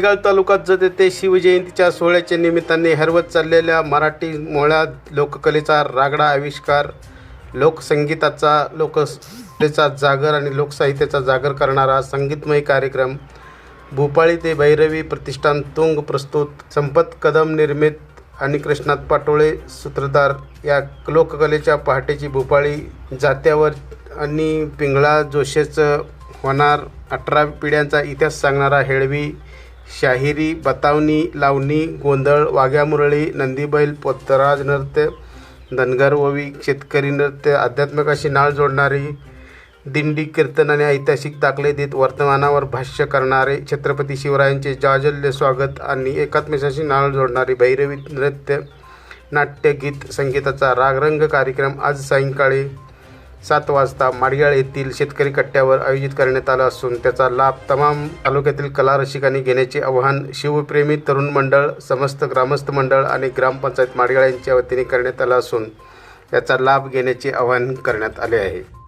शेगाव तालुक्यात जत येथे शिवजयंतीच्या सोहळ्याच्या निमित्ताने हरवत चाललेल्या मराठी मोळ्या लोककलेचा रागडा आविष्कार लोकसंगीताचा लोककलेचा जागर आणि लोकसाहित्याचा जागर करणारा संगीतमय कार्यक्रम भूपाळी ते भैरवी प्रतिष्ठान तुंग प्रस्तुत संपत कदम निर्मित आणि कृष्णात पाटोळे सूत्रधार या लोककलेच्या पहाटेची भूपाळी जात्यावर आणि पिंगळा जोशेचं होणार अठरा पिढ्यांचा इतिहास सांगणारा हेळवी शाहिरी बतावणी लावणी गोंधळ वाघ्या मुरळी नंदीबैल पोतराज नृत्य धनगर ओवी शेतकरी नृत्य अध्यात्मकाशी नाळ जोडणारी दिंडी कीर्तन आणि ऐतिहासिक दाखले देत वर्तमानावर भाष्य करणारे छत्रपती शिवरायांचे जाजल्य स्वागत आणि एकात्मिकाशी नाळ जोडणारी भैरवी नृत्य नाट्यगीत संगीताचा रागरंग कार्यक्रम आज सायंकाळी सात वाजता माडियाळ येथील शेतकरी कट्ट्यावर आयोजित करण्यात आला असून त्याचा लाभ तमाम तालुक्यातील कला रसिकांनी घेण्याचे आवाहन शिवप्रेमी तरुण मंडळ समस्त ग्रामस्थ मंडळ आणि ग्रामपंचायत माडगाळ यांच्या वतीने करण्यात आलं असून याचा लाभ घेण्याचे आवाहन करण्यात आले आहे.